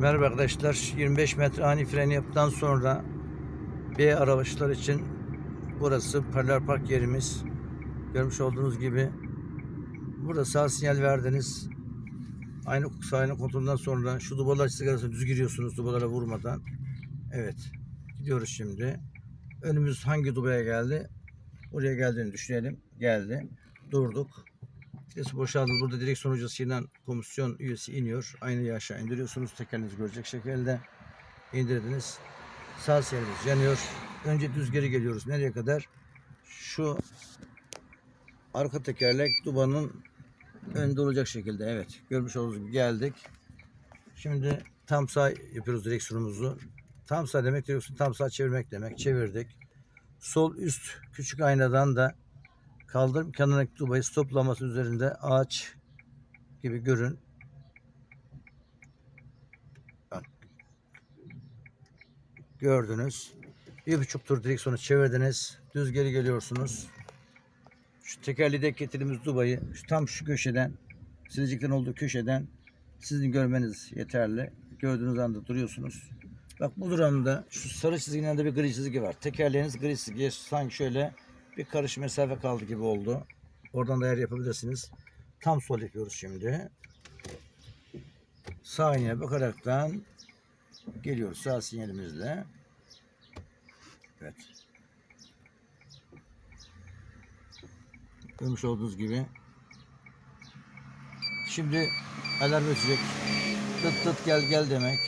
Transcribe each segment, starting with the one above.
Merhaba arkadaşlar. 25 metre ani fren yaptıktan sonra B araçlar için burası paralel park yerimiz. Görmüş olduğunuz gibi burada sağ sinyal verdiniz. Aynı sahne kontrolünden sonra şu dubalar sigarasına düz giriyorsunuz dubalara vurmadan. Evet. Gidiyoruz şimdi. Önümüz hangi dubaya geldi? Oraya geldiğini düşünelim. Geldi. Durduk. Vitesi boşaldı. Burada direksiyon hocasıyla komisyon üyesi iniyor. Aynayı aşağı indiriyorsunuz. Tekerinizi görecek şekilde indirdiniz. Sağ sinyalimiz yanıyor. Önce düz geri geliyoruz. Nereye kadar? Şu arka tekerlek dubanın önünde olacak şekilde. Evet. Görmüş olduğunuz gibi geldik. Şimdi tam sağ yapıyoruz direksiyonumuzu. Tam sağ demek direksiyon tam sağ çevirmek demek. Çevirdik. Sol üst küçük aynadan da kaldırım kenarındaki dubayı stoplaması üzerinde ağaç gibi görün. Gördünüz. Bir buçuk tur direksiyonu çevirdiniz. Düz geri geliyorsunuz. Şu tekerleği getirdiğimiz dubayı şu tam şu köşeden sileceklerin olduğu köşeden sizin görmeniz yeterli. Gördüğünüz anda duruyorsunuz. Bak bu durumda şu sarı yanında bir gri çizgi var. Tekerleğiniz gri çizgiye sanki şöyle bir karış mesafe kaldı gibi oldu. Oradan da ayar yapabilirsiniz. Tam sol yapıyoruz şimdi. Sağ iğneye bakaraktan geliyoruz sağ sinyalimizle. Evet. Görmüş olduğunuz gibi. Şimdi alarm ötecek. Tıt tıt gel gel demek.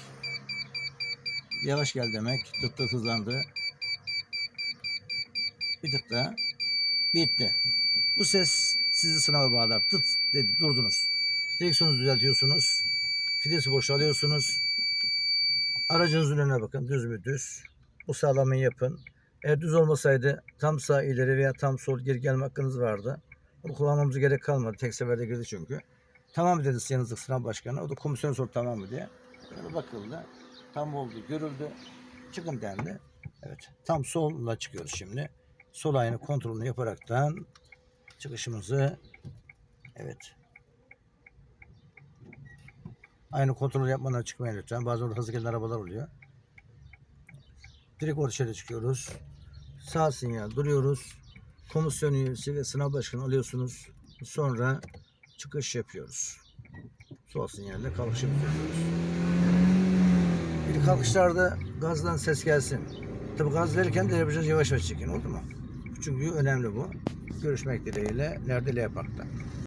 Yavaş gel demek. Tıt tıt hızlandı. Bir tık daha. Bitti. Bu ses sizi sınava bağlar. Tıt dedi durdunuz. Direksiyonu düzeltiyorsunuz. Fidesi boşalıyorsunuz. Aracınızın önüne bakın. Düz mü düz. Bu sağlamayı yapın. Eğer düz olmasaydı tam sağ ileri veya tam sol geri gelme hakkınız vardı. Bunu kullanmamıza gerek kalmadı. Tek seferde girdi çünkü. Tamam dedi yanınızdaki sınav başkanı. O da komisyon sordu tamam mı diye. Böyle bakıldı. Tam oldu, görüldü. Çıkın dendi. Evet. Tam solla çıkıyoruz şimdi. Sol ayağını kontrolünü yaparaktan çıkışımızı evet. Aynı kontrol yapmadan çıkmayın lütfen. Bazen orada hızlı gelen arabalar oluyor. Direkt orta şeride çıkıyoruz. Sağ sinyal duruyoruz. Komisyon üyesi ve sınav başkanı alıyorsunuz. Sonra çıkış yapıyoruz. Sol sinyalle kalkışımızı yapıyoruz. İlk kalkışlarda gazdan ses gelsin. Tabi gaz verirken de yapacağız yavaş yavaş çekin oldu mu? Çünkü önemli bu. Görüşmek dileğiyle. Nerede L Park'ta.